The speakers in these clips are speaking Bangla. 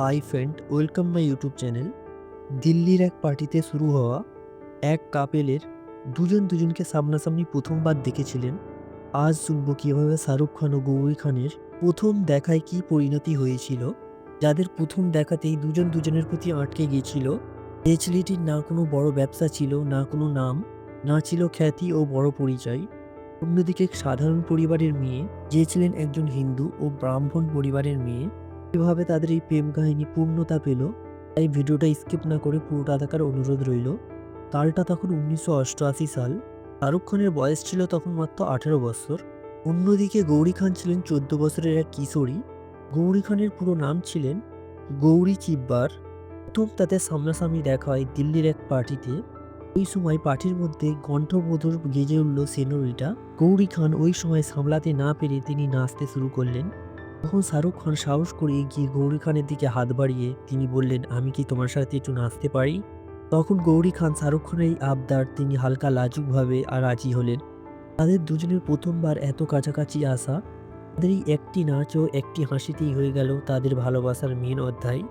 Hi friend, welcome my YouTube channel. দিল্লির এক পার্টিতে শুরু হওয়া এক কাপেলের দুজন দুজনকে সামনাসামনি প্রথমবার দেখেছিলেন। আজ শুনব কীভাবে শাহরুখ খান ও গৌরী খানের প্রথম দেখায় কী পরিণতি হয়েছিল। যাদের প্রথম দেখাতেই দুজন দুজনের প্রতি আটকে গিয়েছিল। যে ছেলেটির না কোনো বড় ব্যবসা ছিল, না কোনো নাম, না ছিল খ্যাতি ও বড় পরিচয়। অন্যদিকে সাধারণ পরিবারের মেয়ে যে ছিলেন একজন হিন্দু ও ব্রাহ্মণ পরিবারের মেয়ে কীভাবে তাদের এই প্রেম কাহিনী পূর্ণতা পেল, তাই ভিডিওটা স্কিপ না করে পুরোটা দেখার অনুরোধ রইল। কালটা তখন উনিশশো অষ্টআশি সাল। শাহরুখ খানের বয়স ছিল তখন মাত্র আঠেরো বছর। অন্যদিকে গৌরী খান ছিলেন চোদ্দ বছরের এক কিশোরী। গৌরী খানের পুরো নাম ছিলেন গৌরী চিব্বার। প্রথম তাদের সামনাসামনি দেখা হয় দিল্লির এক পার্টিতে। ওই সময় পার্টির মধ্যে কণ্ঠবোধর গেজে উঠল সেনোরিটা। গৌরী খান ওই সময় সামলাতে না পেরে তিনি নাচতে শুরু করলেন। তখন শাহরুখ খান সাহস করে গিয়ে গৌরী খানের দিকে হাত বাড়িয়ে তিনি বললেন, আমি কি তোমার সাথে একটু নাচতে পারি? তখন গৌরী খান শাহরুখ খানের এই আবদার তিনি হালকা লাজুকভাবে আর রাজি হলেন। তাদের দুজনের প্রথমবার এত কাছাকাছি আসা, তাদের এই একটি নাচ ও একটি হাসিতেই হয়ে গেল তাদের ভালোবাসার মেন অধ্যায়।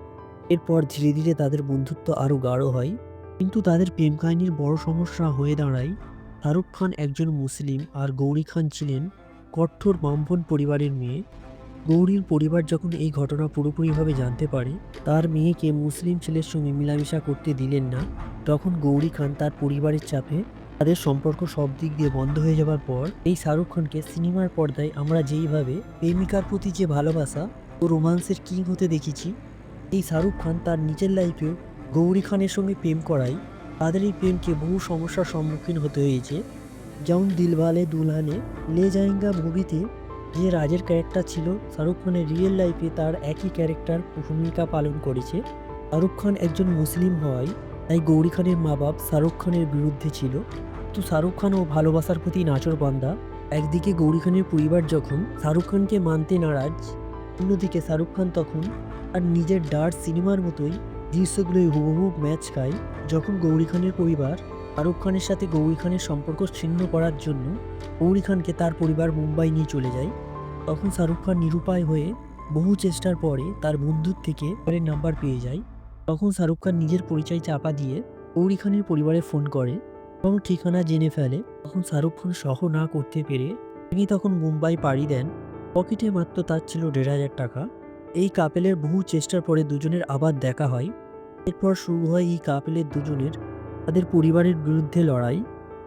এরপর ধীরে ধীরে তাদের বন্ধুত্ব আরও গাঢ় হয়। কিন্তু তাদের প্রেম কাহিনীর বড় সমস্যা হয়ে দাঁড়ায়, শাহরুখ খান একজন মুসলিম আর গৌরী খান ছিলেন কঠোর ব্রাহ্মণ পরিবারের মেয়ে। গৌরীর পরিবার যখন এই ঘটনা পুরোপুরিভাবে জানতে পারে, তার মেয়েকে মুসলিম ছেলের সঙ্গে মেলামেশা করতে দিলেন না, তখন গৌরী খান তার পরিবারের চাপে তাদের সম্পর্ক সব দিক দিয়ে বন্ধ হয়ে যাবার পর এই শাহরুখ খানকে সিনেমার পর্দায় আমরা যেইভাবে প্রেমিকার প্রতি যে ভালোবাসা ও রোমান্সের কিং হতে দেখেছি, এই শাহরুখ খান তার নিজের লাইফেও গৌরী খানের সঙ্গে প্রেম করায় তাদের এই প্রেমকে বহু সমস্যার সম্মুখীন হতে হয়েছে। যেমন দিলওয়ালে দুলহানে লে জায়েঙ্গা মুভিতে যে রাজের ক্যারেক্টার ছিল শাহরুখ খানের রিয়েল লাইফে তার একই ক্যারেক্টার ভূমিকা পালন করেছে। শাহরুখ খান একজন মুসলিম হওয়ায় তাই গৌরী খানের মা বাপ শাহরুখ খানের বিরুদ্ধে ছিল। তো শাহরুখ খান ও ভালোবাসার প্রতি নাচর বান্দা একদিকে গৌরী খানের পরিবার যখন শাহরুখ খানকে মানতে নারাজ, অন্যদিকে শাহরুখ খান তখন আর নিজের ডার্ট সিনেমার মতোই দৃশ্যগুলোই হুবহু ম্যাচ খায়। যখন গৌরী খানের পরিবার শাহরুখ খানের সাথে গৌরী খানের সম্পর্ক ছিন্ন করার জন্য গৌরী খানকে তার পরিবার মুম্বাই নিয়ে চলে যায়। তখন শাহরুখ খান নিরুপায় হয়ে বহু চেষ্টার পরে তার বন্ধুর থেকে পরের নাম্বার পেয়ে যায়। তখন শাহরুখ খান নিজের পরিচয় চাপা দিয়ে গৌরী খানের পরিবারে ফোন করে এবং ঠিকানা জেনে ফেলে। তখন শাহরুখ খান সহ না করতে পেরে তিনি তখন মুম্বাই পাড়ি দেন। পকেটে মাত্র তার ছিল দেড় হাজার টাকা। এই কাপেলের বহু চেষ্টার পরে দুজনের আবার দেখা হয়। এরপর শুরু হয় এই কাপেলের দুজনের তাদের পরিবারের বিরুদ্ধে লড়াই।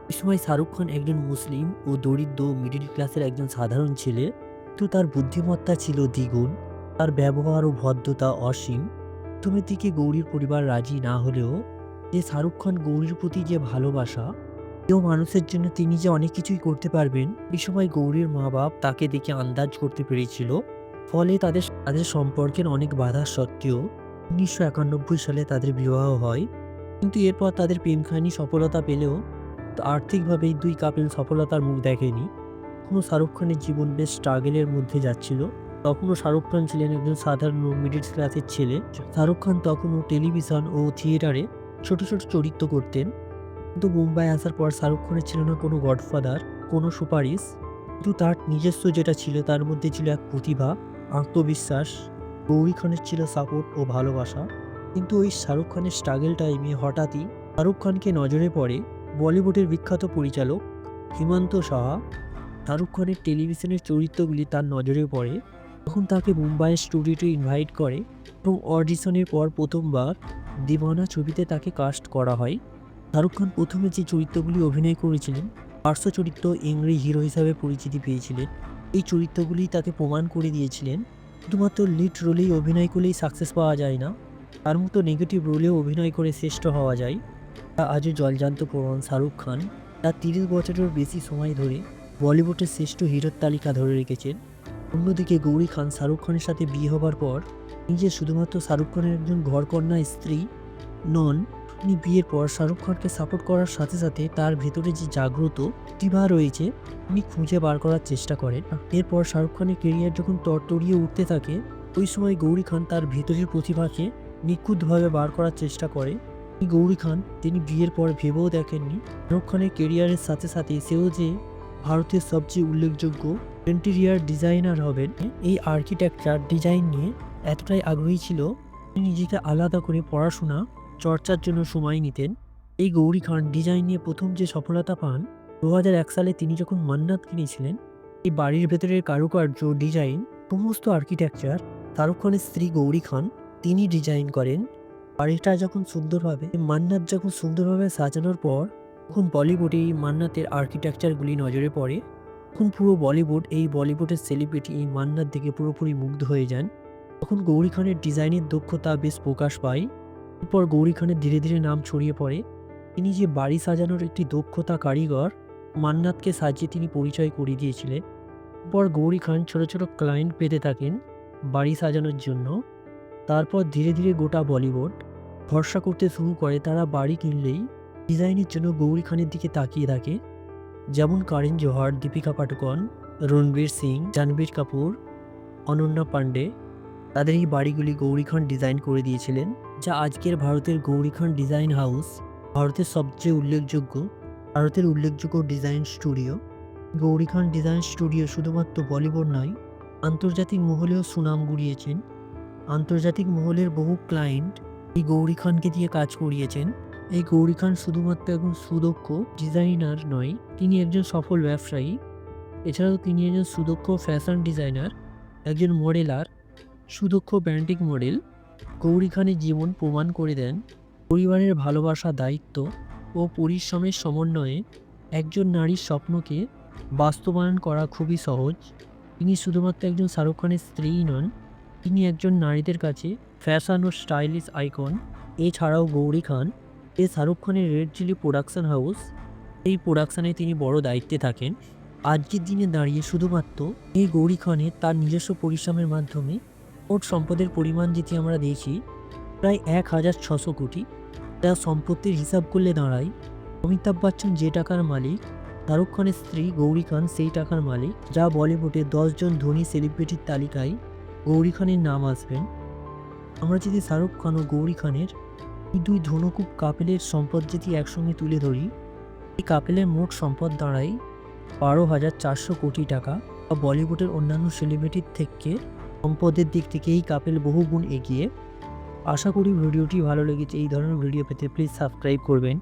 এই সময় শাহরুখ খান একজন মুসলিম ও দরিদ্র মিডিল ক্লাসের একজন সাধারণ ছেলে। কিন্তু তার বুদ্ধিমত্তা ছিল দ্বিগুণ, তার ব্যবহার ও ভদ্রতা অসীম। প্রথমের দিকে গৌরীর পরিবার রাজি না হলেও যে শাহরুখ খান গৌরীর প্রতি যে ভালোবাসা, কেউ মানুষের জন্য তিনি যে অনেক কিছুই করতে পারবেন এই সময় গৌরীর মা বাপ তাকে দেখে আন্দাজ করতে পেরেছিল। ফলে তাদের তাদের সম্পর্কের অনেক বাধা সত্ত্বেও উনিশশো একানব্বই সালে তাদের বিবাহ হয়। কিন্তু এরপর তাদের প্রেম কাহিনী সফলতা পেলেও আর্থিকভাবে দুই কাপেল সফলতার মুখ দেখেনি। তখনও শাহরুখ খানের জীবন বেশ স্ট্রাগেলের মধ্যে যাচ্ছিল। তখনও শাহরুখ খান ছিলেন একজন সাধারণ মিডিল ক্লাসের ছেলে। শাহরুখ খান তখনও টেলিভিশন ও থিয়েটারে ছোট ছোট চরিত্র করতেন। কিন্তু মুম্বাই আসার পর শাহরুখ খানের ছিল না কোনো গডফাদার, কোনো সুপারিশ। কিন্তু তার নিজস্ব যেটা ছিল তার মধ্যে ছিল এক প্রতিভা, আত্মবিশ্বাস। গৌরী খানের ছিল সাপোর্ট ও ভালোবাসা। কিন্তু ওই শাহরুখ খানের স্ট্রাগল টাইমে হঠাৎই শাহরুখ খানকে নজরে পড়ে বলিউডের বিখ্যাত পরিচালক হিমন্ত সাহা। শাহরুখ খানের টেলিভিশনের চরিত্রগুলি তার নজরে পড়ে তখন তাকে মুম্বাইয়ের স্টুডিওতে ইনভাইট করে এবং অডিশনের পর প্রথমবার দিবানা ছবিতে তাকে কাস্ট করা হয়। শাহরুখ খান প্রথমে যে চরিত্রগুলি অভিনয় করেছিলেন, পার্শ্ব চরিত্র ইংরেজি হিরো হিসাবে পরিচিতি পেয়েছিলেন। এই চরিত্রগুলি তাকে প্রমাণ করে দিয়েছিলেন, শুধুমাত্র লিড রোলেই অভিনয় করলেই সাকসেস পাওয়া যায় না। তার মতো নেগেটিভ রোলেও অভিনয় করে শ্রেষ্ঠ হওয়া যায়। তা আজও জলজান্ত প্রমাণ শাহরুখ খান। তার তিরিশ বছরের বেশি সময় ধরে বলিউডের শ্রেষ্ঠ হিরোর তালিকা ধরে রেখেছেন। অন্যদিকে গৌরী খান শাহরুখ খানের সাথে বিয়ে হবার পর নিজে শুধুমাত্র শাহরুখ খানের একজন ঘরকন্যা স্ত্রী নন, তিনি বিয়ের পর শাহরুখ খানকে সাপোর্ট করার সাথে সাথে তার ভেতরে যে জাগ্রত প্রতিভা রয়েছে, তিনি খুঁজে বার করার চেষ্টা করেন। এরপর শাহরুখ খানের কেরিয়ার যখন তরতরিয়ে উঠতে থাকে, ওই সময় গৌরী খান তার ভেতরের প্রতিভাকে নিখুঁতভাবে বার করার চেষ্টা করে। গৌরী খান, তিনি বিয়ের পর ভেবেও দেখেননি। শাহরুখ খানের কেরিয়ারের সাথে সাথে সেও যে ভারতের সবচেয়ে উল্লেখযোগ্য ইন্টেরিয়ার ডিজাইনার হবেন, এই আর্কিটেকচার ডিজাইন নিয়ে এতটাই আগ্রহী ছিল, তিনি নিজেকে আলাদা করে পড়াশোনা, চর্চার জন্য সময় নিতেন। এই গৌরী খান ডিজাইন নিয়ে প্রথম যে সফলতা পান দু এক সালে তিনি যখন মান্নাত কিনেছিলেন, এই বাড়ির ভেতরের কারুকার্য ডিজাইন সমস্ত আর্কিটেকচার শাহরুখ খানের স্ত্রী গৌরী খান তিনি ডিজাইন করেন। বাড়িটা যখন সুন্দরভাবে, মান্নাত যখন সুন্দরভাবে সাজানোর পর, তখন বলিউডে এই মান্নাতের আর্কিটেকচারগুলি নজরে পড়ে। তখন পুরো বলিউড এই বলিউডের সেলিব্রিটি এই মান্নাত দেখে পুরোপুরি মুগ্ধ হয়ে যান। তখন গৌরী খানের ডিজাইনের দক্ষতা বেশ প্রকাশ পায়। এরপর গৌরী খানের ধীরে ধীরে নাম ছড়িয়ে পড়ে। তিনি যে বাড়ি সাজানোর একটি দক্ষতা কারিগর, মান্নাতকে সাজিয়ে তিনি পরিচয় করিয়ে দিয়েছিলেন। এরপর গৌরী খান ছোট ছোট ক্লায়েন্ট পেতে থাকেন বাড়ি সাজানোর জন্য। তারপর ধীরে ধীরে গোটা বলিউড ভরসা করতে শুরু করে তারা বাড়ি কিনলেই ডিজাইনের জন্য গৌরী খানের দিকে তাকিয়ে থাকে। যেমন কারেন জোহার, দীপিকা পাটুকন রণবীর সিং জাহ্নবীর কাপুর, অনন্যা পাণ্ডে তাদের এই বাড়িগুলি গৌরী খান ডিজাইন করে দিয়েছিলেন, যা আজকের ভারতের গৌরী খান ডিজাইন হাউস, ভারতের সবচেয়ে উল্লেখযোগ্য, ভারতের উল্লেখযোগ্য design studio. Gauri Khan design studio শুধুমাত্র বলিউড নয়, আন্তর্জাতিক মহলেও সুনাম কুড়িয়েছেন আন্তর্জাতিক মহলের বহু ক্লায়েন্ট এই গৌরী খানকে দিয়ে কাজ করিয়েছেন। এই গৌরী খান শুধুমাত্র একজন সুদক্ষ ডিজাইনার নয়, তিনি একজন সফল ব্যবসায়ী। এছাড়াও তিনি একজন সুদক্ষ ফ্যাশন ডিজাইনার একজন মডেলার সুদক্ষ ব্র্যান্ডিং মডেল গৌরী খানের জীবন প্রমাণ করে দেন পরিবারের ভালোবাসা, দায়িত্ব ও পরিশ্রমের সমন্বয়ে একজন নারীর স্বপ্নকে বাস্তবায়ন করা খুবই সহজ। তিনি শুধুমাত্র একজন শাহরুখ খানের স্ত্রীই নন তিনি একজন নারীদের কাছে ফ্যাশন ও স্টাইলিশ আইকন এছাড়াও গৌরী খান এ শাহরুখ খানের রেড চিলি প্রোডাকশন হাউস এই প্রোডাকশানে তিনি বড় দায়িত্বে থাকেন। আজকের দিনে দাঁড়িয়ে শুধুমাত্র এই গৌরী খানের তার নিজস্ব পরিশ্রমের মাধ্যমে মোট সম্পদের পরিমাণ যেটি আমরা দেখি, প্রায় এক হাজার ছশো কোটি। যা সম্পত্তির হিসাব করলে দাঁড়ায়, অমিতাভ বচ্চন যে টাকার মালিক, শাহরুখ খানের স্ত্রী গৌরী খান সেই টাকার মালিক, যা বলিউডে দশজন ধনী সেলিব্রিটির তালিকায় গৌরী খানের নাম আসবেন আমরা যদি শাহরুখ খান ও গৌরী খানের এই দুই ধনকুব কাপেলের সম্পদ যদি একসঙ্গে তুলে ধরি, এই কাপেলের মোট সম্পদ দাঁড়ায় বারো হাজার চারশো কোটি টাকা। বা বলিউডের অন্যান্য সেলিব্রিটির থেকে সম্পদের দিক থেকে এই কাপেল বহু গুণ এগিয়ে। আশা করি ভিডিওটি ভালো লেগেছে। এই ধরনের ভিডিও পেতে প্লিজ সাবস্ক্রাইব করবেন।